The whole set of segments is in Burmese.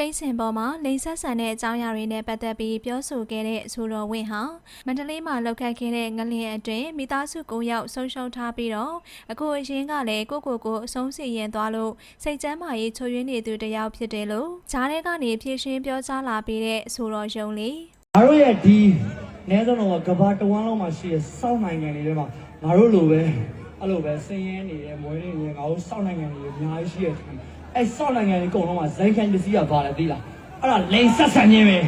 တိတ်စင်ပေါ်မှာလိန်ဆက်ဆန်တဲ့အကြောင်းအရာတွေနဲ့ပတ်သက်ပြီးပြောဆိုခဲ့တဲ့အဆိုတော်ဝင်းဟာမန္တလေးမှာလောက်ခတ်ခဲ့တဲ့ငလင်အတွင်းမိသားစု၉ယောက်ဆုံးရှုံးထားပြီးတော့အခုအရင်ကလည်းကိုကိုကိုအဆုံးစီရင်သွားလို့စိတ်ကျမ်းမာရေးချွေရင်းနေသူတစ်ယောက်ဖြစ်တယ်လို့ဂျားထဲကနေဖြည့်ရှင်းပြောကြားလာပြီးတဲ့အဆိုတော်ယုံလေးငါတို့ရဲ့ဒီနဲဆုံးတော့ကဘာတဝမ်းလုံးမှာရှိတဲ့စောင့်နိုင်ငံတွေထဲမှာငါတို့လိုပဲအဲ့လိုပဲဆင်းရဲနေတဲ့မွေးနေနေငါတို့စောင့်နိုင်ငံတွေအများကြီးရှိတဲ့ အဲ့စောင့်နိုင်ငံတွေအကုန်လုံးမှာဇိုင်းခိုင်ပစ္စည်းကဘာလဲသိလားအဲ့ဒါလိန်ဆက်ဆံခြင်းပဲ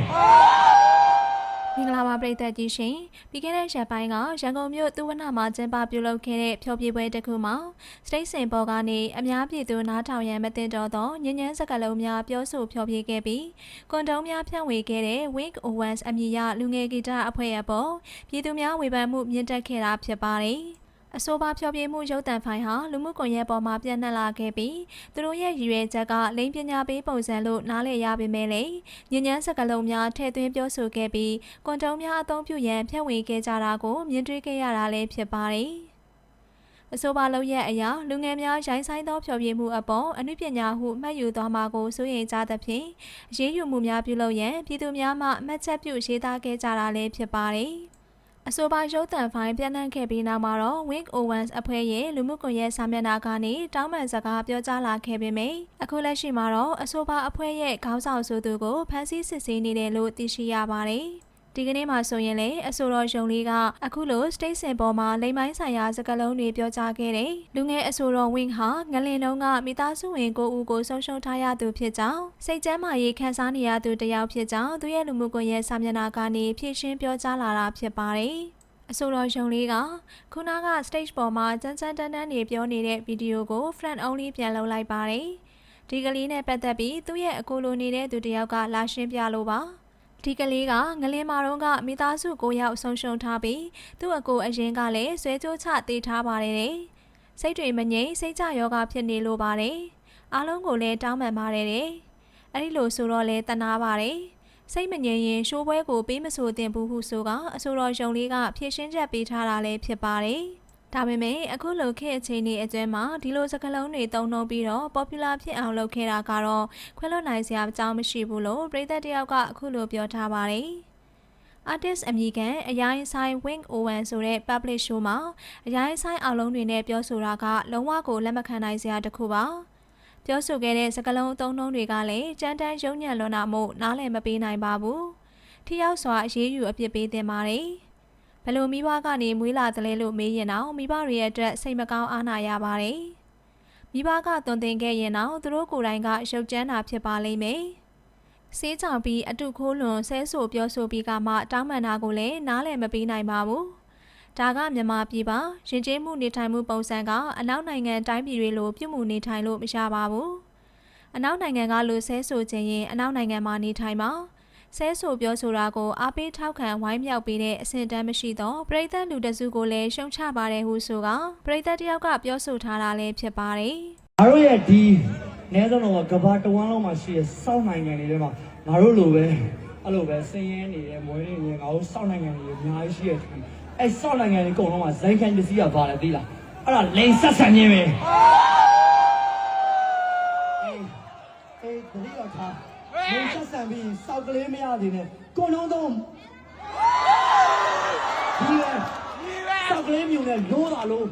မင်္ဂလာပါပရိသတ်ကြီးရှင်ပြီးခဲ့တဲ့ရက်ပိုင်းကရန်ကုန်မြို့သူဝနမှာကျင်းပပြုလုပ်ခဲ့တဲ့ဖျော်ဖြေပွဲတစ်ခုမှာစတိတ်စင်ပေါ်ကနေအများပြည်သူနားထောင်ရန်မတင်တော်သောညဉ့်ညမ်းစကားလုံးများပြောဆိုဖျော်ဖြေခဲ့ပြီးကွန်တုံးများဖြန့်ဝေခဲ့တဲ့ Wink Owens အမည်ရလူငယ်ဂီတအဖွဲ့အပေါ်ပြည်သူများဝေဖန်မှုမြင့်တက်ခဲ့တာဖြစ်ပါတယ် အဆိုပါဖျော်ဖြေမှုရုပ်တံဖိုင်ဟာလူမှုကွန်ရက်ပေါ်မှာပြန့်နှံ့လာခဲ့ပြီးသူတို့ရဲ့ရည်ရွယ်ချက်ကလိင်ပညာပေးပုံစံလို့နားလည်ရပေမဲ့လေညဉ့်ညမ်းစကားလုံးများထည့်သွင်းပြောဆိုခဲ့ပြီးကွန်တုံးများအသုံးပြုရန်ဖြန့်ဝေခဲ့ကြတာကိုမြင်တွေ့ခဲ့ရတာလည်းဖြစ်ပါတယ်။အဆိုပါလုံးရဲ့အရာလူငယ်များရိုင်းဆိုင်သောဖျော်ဖြေမှုအပေါ်အနုပညာဟုမှတ်ယူသွားမှာကိုစိုးရိမ်ကြသဖြင့်အရေးယူမှုများပြုလုပ်ရန်ပြည်သူများမှအမှတ်ချက်ပြုရေးသားခဲ့ကြတာလည်းဖြစ်ပါတယ်။ အဆိုပါရုပ်သံဖိုင်ပြန့်နှံ့ခဲ့ပြီးနောက်မှာတော့ Wink Owens အဖွဲ့ရဲ့လူမှုကွန်ရက်စာမျက်နှာကနေတောင်းပန်စကားပြောကြားလာခဲ့ပေမယ့်အခုလက်ရှိမှာတော့အဆိုပါအဖွဲ့ရဲ့ခေါင်းဆောင်ဆိုသူကိုဖမ်းဆီးစစ်ဆေးနေတယ်လို့သိရှိရပါတယ်။ ဒီကနေ့မှာဆိုရင်လေအဆိုတော်ယုံလေးကအခုလို state စင်ပေါ်မှာလိမ်မိုင်းဆိုင်ရာစကားလုံးတွေပြောကြားခဲ့တယ်။လူငယ်အဆိုတော် Wing ဟာငလင်တုံးကမိသားစုဝင်ကိုဦးကိုဆုံးရှုံးထားရသူဖြစ်ကြောင်းစိတ်ကျမ်းမာရေးခံစားနေရသူတစ်ယောက်ဖြစ်ကြောင်းသူရဲ့လူမှုကွန်ရက်စာမျက်နှာကနေဖြည့်ရှင်းပြောကြားလာတာဖြစ်ပါတယ်။အဆိုတော်ယုံလေးကခုနက stage ပေါ်မှာစမ်းစမ်းတန်းတန်းနေပြောနေတဲ့ဗီဒီယိုကို friend only ပြန်လုပ်လိုက်ပါတယ်။ဒီကလေးနဲ့ပတ်သက်ပြီးသူ့ရဲ့အကိုလိုနေတဲ့သူတစ်ယောက်ကလာရှင်းပြလို့ပါ။ ဒီကလေးကငလင်မာတော့ကမိသားစုကိုယောက်ဆုံးရှုံးထားပြီးသူ့အကိုအရင်ကလည်းဆွဲကြိုးချတေးထားပါတယ်တဲ့။စိတ်တွေမငြိမ်စိတ်ကြယောဂဖြစ်နေလို့ပါတယ်။အားလုံးကိုလည်းတောင်းပန်ပါတယ်တဲ့။အဲ့ဒီလိုဆိုတော့လဲတနာပါတယ်။စိတ်မငြိမ်ရင်ရှိုးပွဲကိုပေးမဆိုတင်ဘူးဟုဆိုကအဆိုတော်ယုံလေးကဖြည့်ရှင်းချက်ပေးထားတာလည်းဖြစ်ပါတယ်။ ဒါပေမဲ့အခုလိုခေတ်အချိန်ကြီးအကျဉ်းမှာဒီလိုစကားလုံးတွေတုံ့နှုံပြီးတော့ popular ဖြစ်အောင်လုပ်ခဲ့တာကတော့ခွဲလွတ်နိုင်စရာအကြောင်းမရှိဘူးလို့ပြည်သက်တယောက်ကအခုလိုပြောထားပါတယ်။ artist အမည်ခံအရိုင်းဆိုင် Wing Owen ဆိုတဲ့ public show မှာအရိုင်းဆိုင်အောင်လုံးတွေနဲ့ပြောဆိုတာကလုံးဝကိုလက်မခံနိုင်စရာတစ်ခုပါပြောဆိုခဲ့တဲ့စကားလုံးအသုံးနှုန်းတွေကလည်းကြမ်းတမ်းရုံညံ့လွန်းတာမို့နားလည်မပေးနိုင်ပါဘူးထိရောက်စွာအရေးယူအပြစ်ပေးသင့်ပါတယ် ဘယ်လိုမိဘကနေမွေးလာသလဲလို့မေးရင်တော့မိဘတွေရဲ့အတွက်စိတ်မကောင်းအားနာရပါတယ်မိဘကသွန်သင်ခဲ့ရင်တော့သူတို့ကိုယ်တိုင်ကရုပ်ကြမ်းတာဖြစ်ပါလိမ့်မယ်စေးချောင်ပြီးအတုခိုးလွန်ဆဲဆိုပြောဆိုပြီးကမှတောင်းပန်တာကိုလည်းနားလည်မပေးနိုင်ပါဘူး။ဒါကမြန်မာပြည်ပါရင်ကျေးမှုနေထိုင်မှုပုံစံကအနောက်နိုင်ငံတိုင်းပြည်တွေလိုပြုမှုနေထိုင်လို့မရပါဘူး။အနောက်နိုင်ငံကလိုဆဲဆိုခြင်းရင်အနောက်နိုင်ငံမှာနေထိုင်ပါ ဆဲဆိုပြောဆိုတာကိုအားပေးထောက်ခံဝိုင်းမြောက်ပေးတဲ့အဆင့်တန်းမရှိတော့ပရိသတ်လူတစုကိုလည်းရှုံချပါတယ်ဟုဆိုကပရိသတ်တယောက်ကပြောဆိုထားတာလည်းဖြစ်ပါတယ်။ငါတို့ရဲ့ဒီနဲဆုံးတော့ကဘာတဝမ်းလုံးမှာရှိတဲ့စောင့်နိုင်ငံတွေထဲမှာငါတို့လိုပဲအဲ့လိုပဲဆင်းရဲနေတဲ့မွေးနေနေငါတို့စောင့်နိုင်ငံတွေအများကြီးရှိတဲ့အဲ့စောင့်နိုင်ငံတွေအကုန်လုံးမှာဇိုင်းခိုင်ပစ္စည်းကဘာလဲသိလားအဲ့ဒါလိန်ဆက်ဆံခြင်းပဲအေးအေးတတိယထား လိန်ဆက်ဆံပြီးစောက်ကလေးမရသေးနဲ့ကိုနှုံးတော့ဒီလေစောက်ကလေးမြုံနဲ့လို့တာလို့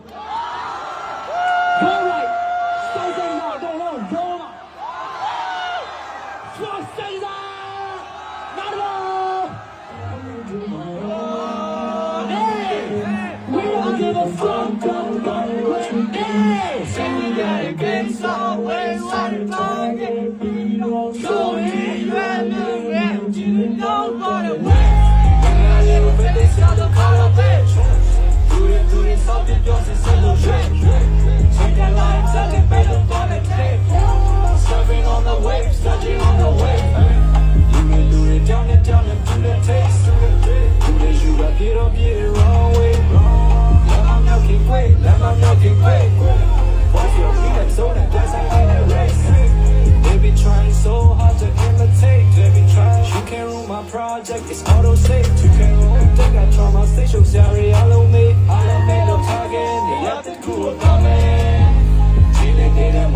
It's all auto same To care on the guy try Sorry, I love me. I love me, no target Yeah, that's cool, I'm coming. Chilling in a